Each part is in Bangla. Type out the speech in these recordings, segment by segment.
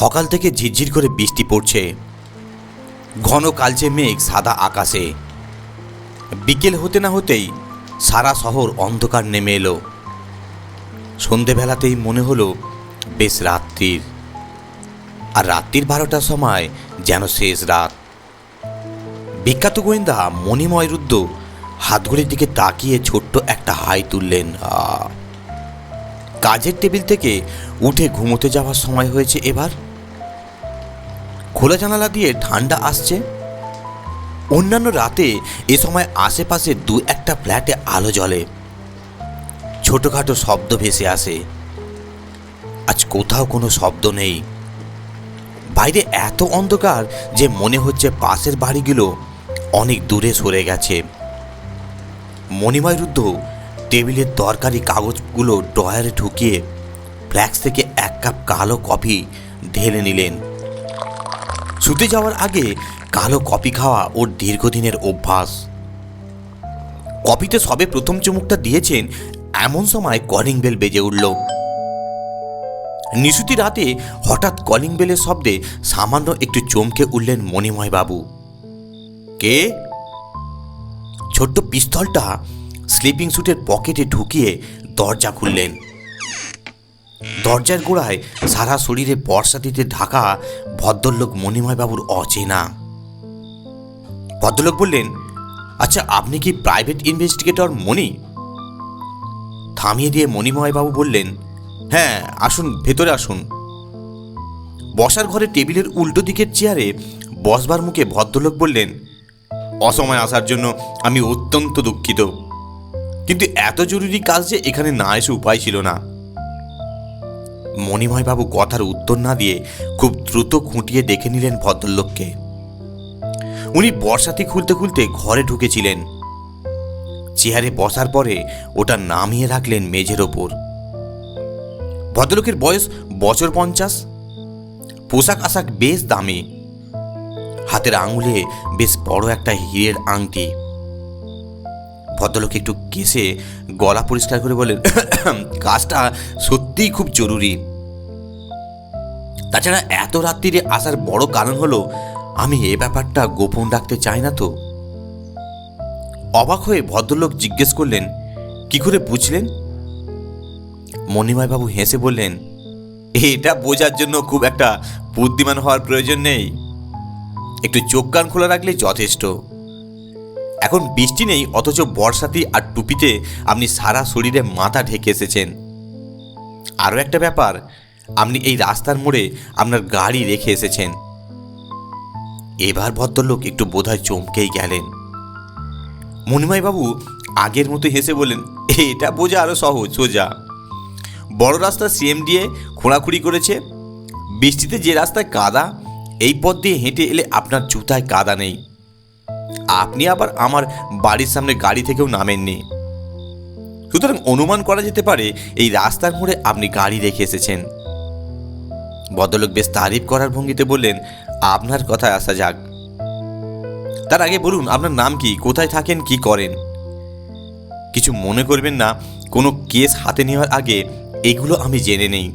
সকাল থেকে ঝিরঝির করে বৃষ্টি পড়ছে। ঘন কালচে মেঘ সাদা আকাশে। বিকেল হতে না হতেই সারা শহর অন্ধকার নেমে এলো। সন্ধেবেলাতেই মনে হলো বেশ রাত্রির। আর রাত্রির বারোটার সময় যেন শেষ রাত। বিখ্যাত গোয়েন্দা মণিময় রুদ্র হাতঘড়ির দিকে তাকিয়ে ছোট্ট একটা হাই তুললেন কাজের টেবিল থেকে উঠে ঘুমোতে যাওয়ার সময় হয়েছে এবার? খোলা জানালা দিয়ে ঠান্ডা আসছে। অন্যান্য রাতে এ সময় আশেপাশে দু একটা ফ্ল্যাটে আলো জ্বলে। ছোটোখাটো শব্দ ভেসে আসে। আজ কোথাও কোনো শব্দ নেই। বাইরে এত অন্ধকার যে মনে হচ্ছে পাশের বাড়িগুলো অনেক দূরে সরে গেছে। মণিময় রুদ্ধ টেবিলের তরকারি কাগজগুলো ড্রয়ারে ঢুকিয়ে ফ্ল্যাক্স থেকে এক কাপ কালো কফি ঢেলে নিলেন। শুতে যাওয়ার আগে কালো কফি খাওয়া ওর দীর্ঘদিনের অভ্যাস। কফিতে সবে প্রথম চুমুকটা দিয়েছেন, এমন সময় কলিং বেল বেজে উঠল। নিশুতি রাতে হঠাৎ কলিং বেলের শব্দে সামান্য একটু চমকে উঠলেন মণিময় বাবু। কে? ছোট্ট পিস্তলটা স্লিপিং স্যুটের পকেটে ঢুকিয়ে দরজা খুললেন। দরজার গোড়ায় সারা শরীরে বর্ষাতিতে ঢাকা ভদ্রলোক মণিময়বাবুর অচেনা। ভদ্রলোক বললেন আচ্ছা আপনি কি প্রাইভেট ইনভেস্টিগেটর মণি? থামিয়ে দিয়ে মণিময়বাবু বললেন হ্যাঁ আসুন, ভেতরে আসুন। বসার ঘরে টেবিলের উল্টো দিকের চেয়ারে বসবার মুখে ভদ্রলোক বললেন, অসময় আসার জন্য আমি অত্যন্ত দুঃখিত। কিন্তু এত জরুরি কাজ যে এখানে না এসে উপায় ছিল না। মণিময়বাবু কথার উত্তর না দিয়ে খুব দ্রুত খুঁটিয়ে দেখে নিলেন ভদ্রলোককে। উনি বর্ষাতি খুলতে খুলতে ঘরে ঢুকেছিলেন। চেয়ারে বসার পরে ওটা নামিয়ে রাখলেন মেঝের ওপর। ভদ্রলোকের বয়স বছর পঞ্চাশ। পোশাক আশাক বেশ দামি। হাতের আঙুলে বেশ বড় একটা হীরের আংটি। ভদ্রলোক একটু কেসে গলা পরিষ্কার করে বলেন কাজটা সত্যিই খুব জরুরি। তাছাড়া এত রাত্রিরে আসার বড় কারণ হলো, আমি এ ব্যাপারটা গোপন রাখতে চাই না তো। অবাক হয়ে ভদ্রলোক জিজ্ঞেস করলেন, কি করে বুঝলেন? মণিময়বাবু হেসে বললেন, এটা বোঝার জন্য খুব একটা বুদ্ধিমান হওয়ার প্রয়োজন নেই। একটু চোখ কান খোলা রাখলে যথেষ্ট। এখন বৃষ্টি নেই, অথচ বর্ষাতি আর টুপিতে আপনি সারা শরীরে মাথা ঢেকে এসেছেন। আরও একটা ব্যাপার, আপনি এই রাস্তার মোড়ে আপনার গাড়ি রেখে এসেছেন। এবার ভদ্রলোক একটু বোধহয় চমকেই গেলেন। মণিময়বাবু আগের মতো হেসে বললেন, এটা বোঝা আরও সহজ, সোজা। বড় রাস্তা সিএমডিএ খোঁড়াখুড়ি করেছে। বৃষ্টিতে যে রাস্তায় কাদা, এই পথ দিয়ে হেঁটে এলে আপনার জুতায় কাদা নেই। আপনি আবার আমার বাড়ির সামনে গাড়ি থেকেও নামেননি। সুতরাং অনুমান করা যেতে পারে, এই রাস্তার মোড়ে আপনি গাড়ি রেখে এসেছেন। ভদ্রলোক বেশ তারিফ করার ভঙ্গিতে বললেন, আপনার কথায় আসা যাক। তার আগে বলুন, আপনার নাম কি? কোথায় থাকেন? কি করেন? কিছু মনে করবেন না, কোনো কেস হাতে নেওয়ার আগে এগুলো আমি জেনে নেই।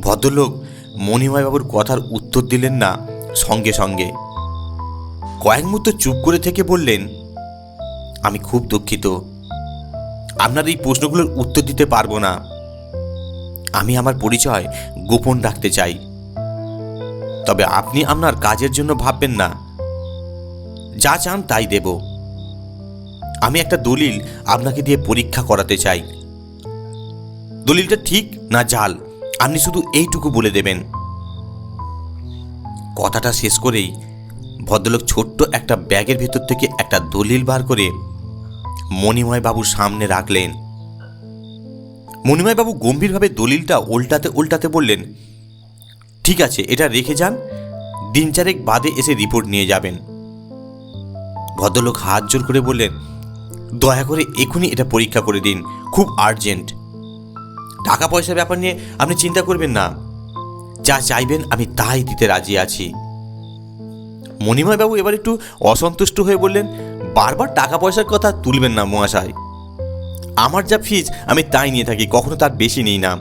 ভদ্রলোক মণিময়বাবুর কথার উত্তর দিলেন না সঙ্গে সঙ্গে। কয়েক মুহূর্ত চুপ করে থেকে বললেন, আমি খুব দুঃখিত। আপনার এই প্রশ্নগুলোর উত্তর দিতে পারব না। আমি আমার পরিচয় গোপন রাখতে চাই। তবে আপনি আপনার কাজের জন্য ভাববেন না। যা চান তাই দেব। আমি একটা দলিল আপনাকে দিয়ে পরীক্ষা করাতে চাই। দলিলটা ঠিক না জাল, আপনি শুধু এইটুকু বলে দেবেন। কথাটা শেষ করেই ভদ্রলোক ছোট্ট একটা ব্যাগের ভেতর থেকে একটা দলিল বার করে মণিময় বাবুর সামনে রাখলেন। মণিময় বাবু গম্ভীরভাবে দলিলটা উল্টাতে উল্টাতে বললেন, ঠিক আছে, এটা রেখে যান, দিন চারেক বাদে এসে রিপোর্ট নিয়ে যাবেন। ভদ্রলোক হাত জোর করে বললেন, দয়া করে এখনই এটা পরীক্ষা করে দিন, খুব আর্জেন্ট। টাকা পয়সার ব্যাপার নিয়ে আপনি চিন্তা করবেন না। যা চাইবেন আমি তাই দিতে রাজি আছি। মণিময়বাবু এবার একটু অসন্তুষ্ট হয়ে বললেন, বারবার টাকা পয়সার কথা তুলবেন না মহাশয়। আমার যা ফিজ, আমি তাই নিয়ে থাকি, কখনো তার বেশি নিই না।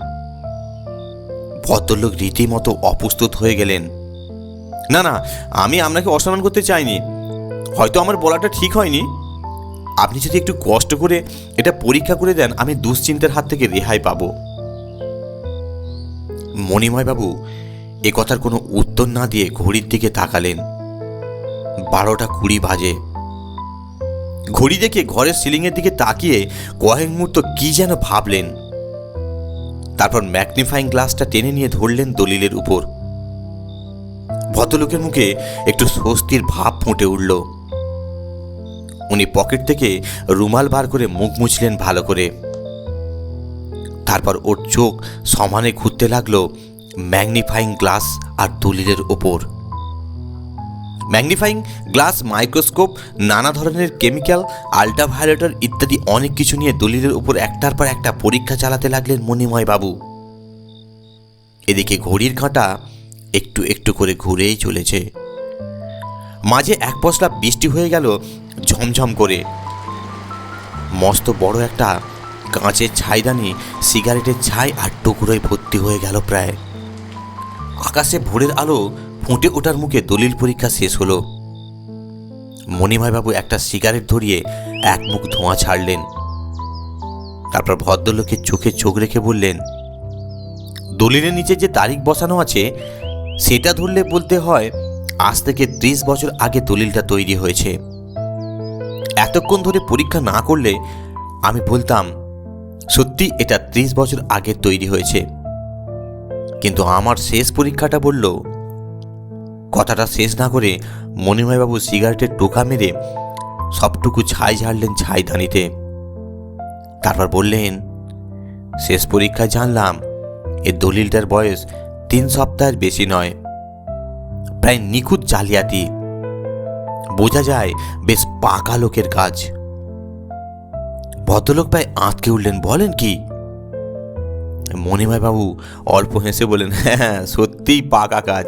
ভদ্রলোক রীতিমতো অপ্রস্তুত হয়ে গেলেন। না না, আমি আপনাকে অসম্মান করতে চাইনি। হয়তো আমার বলাটা ঠিক হয়নি। আপনি যদি একটু কষ্ট করে এটা পরীক্ষা করে দেন, আমি দুশ্চিন্তার হাত থেকে রেহাই পাবো। মণিময়বাবু এ কথার কোনো উত্তর না দিয়ে ঘড়ির দিকে তাকালেন। বারোটা কুড়ি বাজে। ঘড়ি দেখে ঘরের সিলিংয়ের দিকে তাকিয়ে কয়েক মুহূর্ত কি যেন ভাবলেন। তারপর ম্যাগনিফাইং গ্লাসটা টেনে নিয়ে ধরলেন দলিলের উপর। ভদ্রলোকের মুখে একটু স্বস্তির ভাব ফুটে উঠল। উনি পকেট থেকে রুমাল বার করে মুখ মুছলেন ভালো করে। তারপর ওর চোখ সমানে ঘুরতে লাগল ম্যাগনিফাইং গ্লাস আর দলিলের ওপর ম্যাগনিফাইং, গ্লাস, মাইক্রোস্কোপ, নানা ধরনের কেমিক্যাল, আল্ট্রাভায়োলেটর ইত্যাদি অনেক কিছু নিয়ে দলিলের উপর একটার পর একটা পরীক্ষা চালাতে লাগলেন মণিময় বাবু। এদিকে ঘড়ির কাঁটা একটু একটু করে ঘুরেই চলেছে। মাঝে এক পশলা বৃষ্টি হয়ে গেল, ঝমঝম করে। মস্ত বড় একটা কাঁচের ছাইদানি, সিগারেটের ছাই আর টুকরোয় ভর্তি হয়ে গেল প্রায়। আকাশে ভোরের আলো ফুটে ওঠার মুখে দলিল পরীক্ষা শেষ হলো। মণিময়বাবু একটা সিগারেট ধরিয়ে এক মুখ ধোঁয়া ছাড়লেন। তারপর ভদ্রলোকের চোখে চোখ রেখে বললেন, দলিলের নিচে যে তারিখ বসানো আছে, সেটা ধরলে বলতে হয় আজ থেকে ত্রিশ বছর আগে দলিলটা তৈরি হয়েছে। এতক্ষণ ধরে পরীক্ষা না করলে আমি বলতাম, সত্যি এটা ত্রিশ বছর আগে তৈরি হয়েছে। কিন্তু আমার শেষ পরীক্ষাটা বলল কথাটা শেষ না করে মণিময়বাবু সিগারেটের টোকা মেরে সবটুকু ছাই ঝাড়লেন ছাই ধানিতে তারপর বললেন, শেষ পরীক্ষায় জানলাম, এ দলিলটার বয়স তিন সপ্তাহের বেশি নয়। প্রায় নিখুঁত জালিয়াতি। বোঝা যায় বেশ পাকা লোকের কাজ। ভদ্রলোক প্রায় আঁতকে উঠলেন, বলেন কি? মণিময় বাবু অল্প হেসে বলেন হ্যাঁ সত্যিই পাকা কাজ।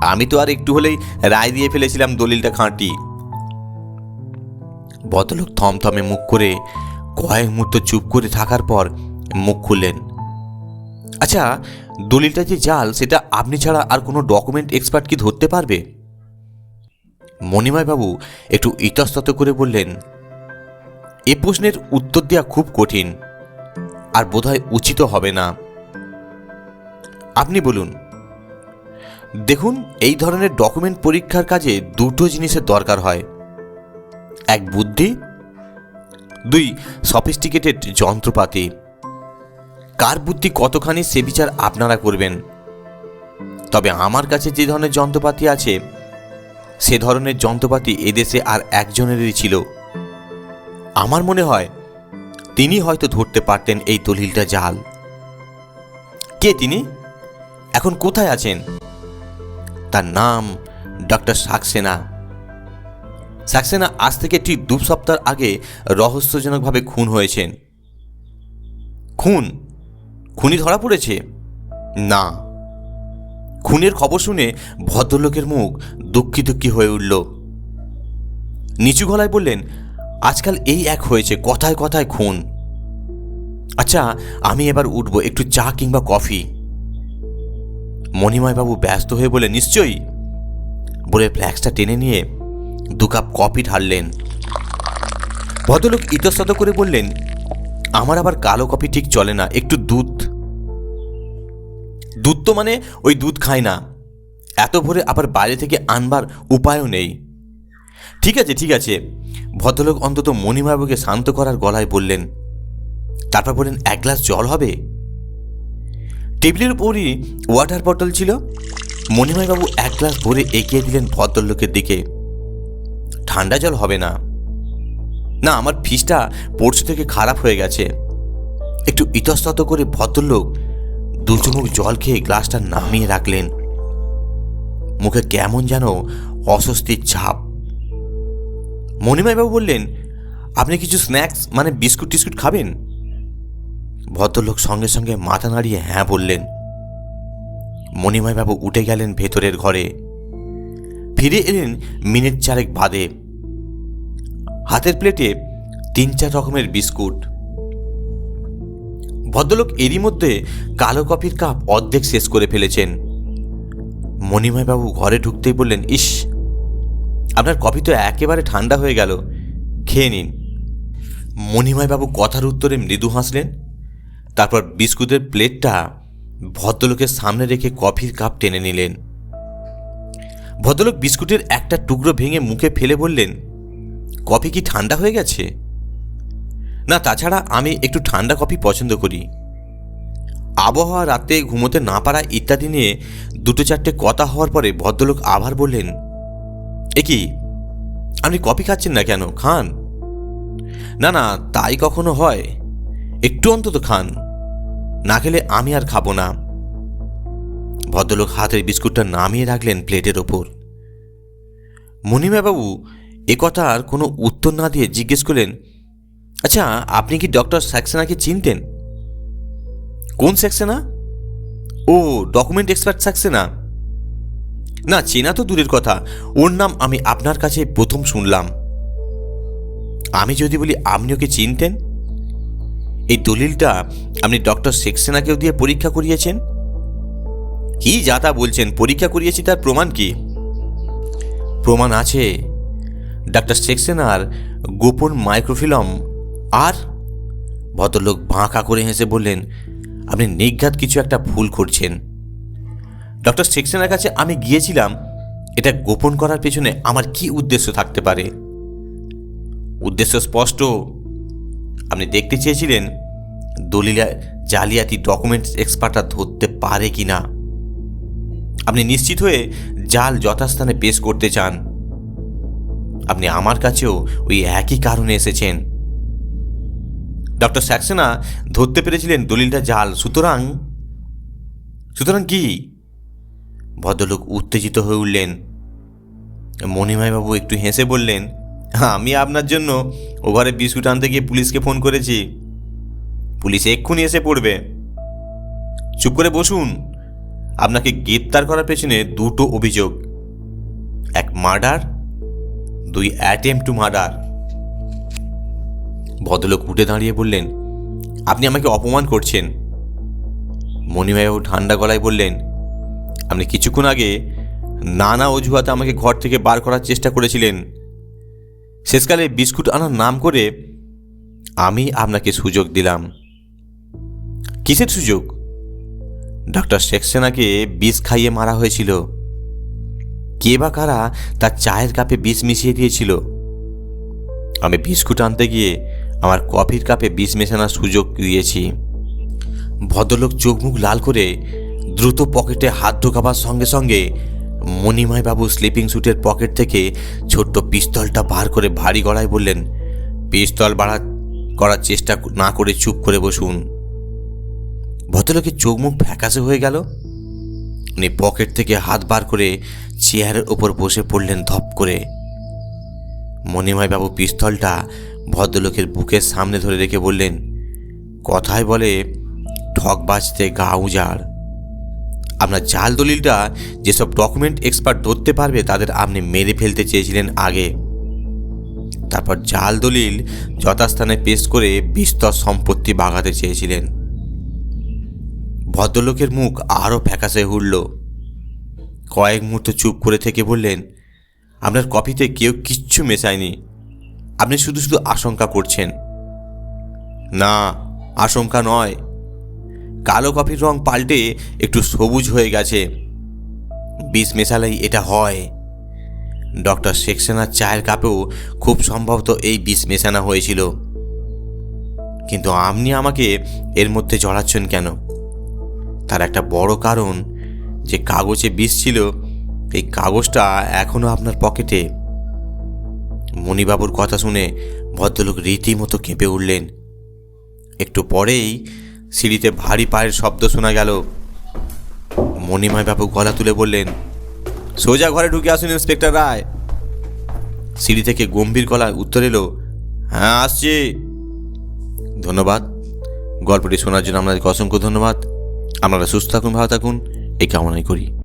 আমি তো আর একটু হলেই রায় দিয়ে ফেলেছিলাম দলিলটা খাঁটি। ভদ্রলোক থমথমে মুখ করে কয়েক মুহূর্ত চুপ করে থাকার পর মুখ খুললেন। আচ্ছা দলিলটা যে জাল, সেটা আপনি ছাড়া আর কোনো ডকুমেন্ট এক্সপার্ট কি ধরতে পারবে? মণিময় বাবু একটু ইতস্তত করে বললেন, এ প্রশ্নের উত্তর দেওয়া খুব কঠিন, আর বোধহয় উচিত হবে না। আপনি বলুন দেখুন, এই ধরনের ডকুমেন্ট পরীক্ষার কাজে দুটো জিনিসের দরকার হয়। এক, বুদ্ধি। দুই সফিস্টিকেটেড যন্ত্রপাতি। কার বুদ্ধি কতখানি সে বিচার আপনারা করবেন? তবে আমার কাছে যে ধরনের যন্ত্রপাতি আছে, সে ধরনের যন্ত্রপাতি এদেশে আর একজনেরই ছিল। আমার মনে হয়, তিনি হয়তো ধরতে পারতেন এই দলিলটা জাল। কে তিনি? এখন কোথায় আছেন? তার নাম ডক্টর সাকসেনা। সাকসেনা আজ থেকে ঠিক দু সপ্তাহ আগে রহস্যজনকভাবে খুন হয়েছেন। খুন? খুনি ধরা পড়েছে? না। খুনের খবর শুনে ভদ্রলোকের মুখ দুঃখী দুঃখী হয়ে উঠল। নিচু গলায় বললেন, আজকাল এই এক হয়েছে, কথায় কথায় খুন। আচ্ছা আমি এবার উঠব, একটু চা কিংবা কফি। মণিময়বাবু ব্যস্ত হয়ে বলে নিশ্চয়ই? বলে ফ্ল্যাক্সটা টেনে নিয়ে দু কাপ কফি ঢাললেন। ভদ্রলোক ইতস্তত করে বললেন, আমার আবার কালো কফি ঠিক চলে না, একটু দুধ। দুধ তো মানে ওই দুধ খায় না, এত ভোরে আবার বাইরে থেকে আনবার উপায়ও নেই। ঠিক আছে ঠিক আছে। ভদ্রলোক অন্তত মণিমাবাবুকে শান্ত করার গলায় বললেন, তারপর বললেন, এক গ্লাস জল হবে? টেবিলের উপরই ওয়াটার বটল ছিল। মণিময়বাবু এক গ্লাস ভরে এগিয়ে দিলেন ভদ্রলোকের দিকে। ঠান্ডা জল হবে না। না, আমার ফিসটা পরশু থেকে খারাপ হয়ে গেছে। একটু ইতস্তত করে ভদ্রলোক দু চুমুক জল খেয়ে গ্লাসটা নামিয়ে রাখলেন। মুখে কেমন যেন অস্বস্তির ছাপ। মণিমাইবাবু বললেন, আপনি কিছু স্ন্যাক্স মানে বিস্কুট টিস্কুট খাবেন? ভদ্রলোক সঙ্গে সঙ্গে মাথা নাড়িয়ে হ্যাঁ বললেন। মণিময়বাবু উঠে গেলেন ভেতরের ঘরে। ফিরে এলেন মিনিট চারেক বাদে। হাতের প্লেটে তিন চার রকমের বিস্কুট। ভদ্রলোক এরই মধ্যে কালো কফির কাপ অর্ধেক শেষ করে ফেলেছেন। মণিময়বাবু ঘরে ঢুকতেই বললেন, ইস, আপনার কফি তো একেবারে ঠান্ডা হয়ে গেল, খেয়ে নিন। মণিময়বাবু কথার উত্তরে মৃদু হাসলেন। তারপর বিস্কুটের প্লেটটা ভদ্রলোকের সামনে রেখে কফির কাপ টেনে নিলেন। ভদ্রলোক বিস্কুটের একটা টুকরো ভেঙে মুখে ফেলে বললেন, কফি কি ঠান্ডা হয়ে গেছে? না, তাছাড়া আমি একটু ঠান্ডা কফি পছন্দ করি। আবহাওয়া রাতে ঘুমোতে না পারা ইত্যাদি নিয়ে দুটো চারটে কথা হওয়ার পরে ভদ্রলোক আবার বললেন, এ কি, আপনি কফি খাচ্ছেন না কেন? খান? না না, তাই কখনো হয়। একটু অন্তত খান। না খেলে আমি আর খাব না। ভদ্রলোক হাতের বিস্কুটটা নামিয়ে রাখলেন প্লেটের ওপর। মণিমাবাবু এ কথার কোনো উত্তর না দিয়ে জিজ্ঞেস করলেন আচ্ছা আপনি কি ডক্টর সাক্সেনাকে চিনতেন? কোন সাক্সেনা? ও, ডকুমেন্ট এক্সপার্ট সাক্সেনা। না, চেনা তো দূরের কথা। ওর নাম আমি আপনার কাছে প্রথম শুনলাম। আমি যদি বলি আপনি ওকে চিনতেন? এই দলিলটা আপনি ডক্টর সেক্সেনাকেও দিয়ে পরীক্ষা করিয়েছেন? কি যা তা বলছেন? পরীক্ষা করিয়েছি তার প্রমাণ কি? প্রমাণ আছে। ডাক্তার সেক্সেনার গোপন মাইক্রোফিলম আর ভদ্রলোক বাঁকা করে হেসে বললেন, আপনি নিঘাত কিছু একটা ভুল করছেন। ডক্টর সেক্সেনার কাছে আমি গিয়েছিলাম। এটা গোপন করার পেছনে আমার কি উদ্দেশ্য থাকতে পারে? উদ্দেশ্য স্পষ্ট। আপনি দেখতে চেয়েছিলেন? দলিলা জালিয়াতি ডকুমেন্টস এক্সপার্টরা ধরতে পারে কি না? আপনি নিশ্চিত হয়ে জাল যথাস্থানে পেশ করতে চান? আপনি আমার কাছেও ওই একই কারণে এসেছেন। ডক্টর স্যাক্সেনা ধরতে পেরেছিলেন দলিলটা জাল। সুতরাং সুতরাং কি? ভদ্রলোক উত্তেজিত হয়ে উঠলেন। মণিমাইবাবু একটু হেসে বললেন আমি আপনার জন্য ওভারে বিস্কুট আনতে গিয়ে পুলিশকে ফোন করেছি। পুলিশ এক্ষুনি এসে পড়বে। চুপ করে বসুন। আপনাকে গ্রেপ্তার করার পেছনে দুটো অভিযোগ। এক মার্ডার, দুই অ্যাটেম্প টু মার্ডার। ভদ্রলোক উঠে দাঁড়িয়ে বললেন, আপনি আমাকে অপমান করছেন। মণিমাইবাবু ঠান্ডা গলায় বললেন, আপনি কিছুক্ষণ আগে নানা অজুহাতে আমাকে ঘর থেকে বার করার চেষ্টা করেছিলেন। শেষকালে বিস্কুট আনার নাম করে আমি আপনাকে সুযোগ দিলাম। কিসের সুযোগ? ডক্টর সেক্সেনাকে বিষ খাইয়ে মারা হয়েছিল। কে বা কারা তার চায়ের কাপে বিষ মিশিয়ে দিয়েছিল? আমি বিস্কুট আনতে গিয়ে আমার কফির কাপে বিষ মেশানোর সুযোগ দিয়েছি। ভদ্রলোক চোখ মুখ লাল করে দ্রুত পকেটে হাত ঢোকাবার সঙ্গে সঙ্গে মণিময়বাবু স্লিপিং স্যুটের পকেট থেকে ছোট্ট পিস্তলটা বার করে ভারী গলায় বললেন, পিস্তল বাড়া করার চেষ্টা না করে চুপ করে বসুন। ভদ্রলোকের চোখ মুখ ফ্যাকাশে হয়ে গেল। উনি পকেট থেকে হাত বার করে চেয়ারের ওপর বসে পড়লেন ধপ করে। মণিময়বাবু পিস্তলটা ভদ্রলোকের বুকের সামনে ধরে রেখে বললেন, কথায় বলে ঠক বাজতে গা উজাড়। আপনার জাল দলিলটা যেসব ডকুমেন্ট এক্সপার্ট ধরতে পারবে, তাদের আপনি মেরে ফেলতে চেয়েছিলেন আগে। তারপর জাল দলিল যথাস্থানে পেশ করে বিস্তর সম্পত্তি বাগাতে চেয়েছিলেন। ভদ্রলোকের মুখ আরও ফ্যাকাশে উঠল কয়েক মুহূর্ত চুপ করে থেকে বললেন, আপনার কফিতে কেউ কিচ্ছু মেশায়নি। আপনি শুধু শুধু আশঙ্কা করছেন। না, আশঙ্কা নয়। কালো কফির রং পাল্টে একটু সবুজ হয়ে গেছে। বিষ মেশালেই এটা হয়। ডক্টর সেক্সেনার চায়ের কাপেও খুব সম্ভবত এই বিষ মেশানো হয়েছিল। কিন্তু আপনি আমাকে এর মধ্যে জড়াচ্ছেন কেন? তার একটা বড় কারণ, যে কাগজে বিষ ছিল, এই কাগজটা এখনও আপনার পকেটে। মণিবাবুর কথা শুনে ভদ্রলোক রীতিমতো কেঁপে উঠলেন। একটু পরেই সিঁড়িতে ভারী পায়ের শব্দ শোনা গেল। মণিময়বাবু গলা তুলে বললেন, সোজা ঘরে ঢুকে আসুন, ইন্সপেক্টর রায়। সিঁড়ি থেকে গম্ভীর গলায় উত্তর এলো হ্যাঁ আসছি। ধন্যবাদ। গল্পটি শোনার জন্য আপনাদেরকে অসংখ্য ধন্যবাদ। আপনারা সুস্থ থাকুন, ভালো থাকুন। এই কামনাই করি।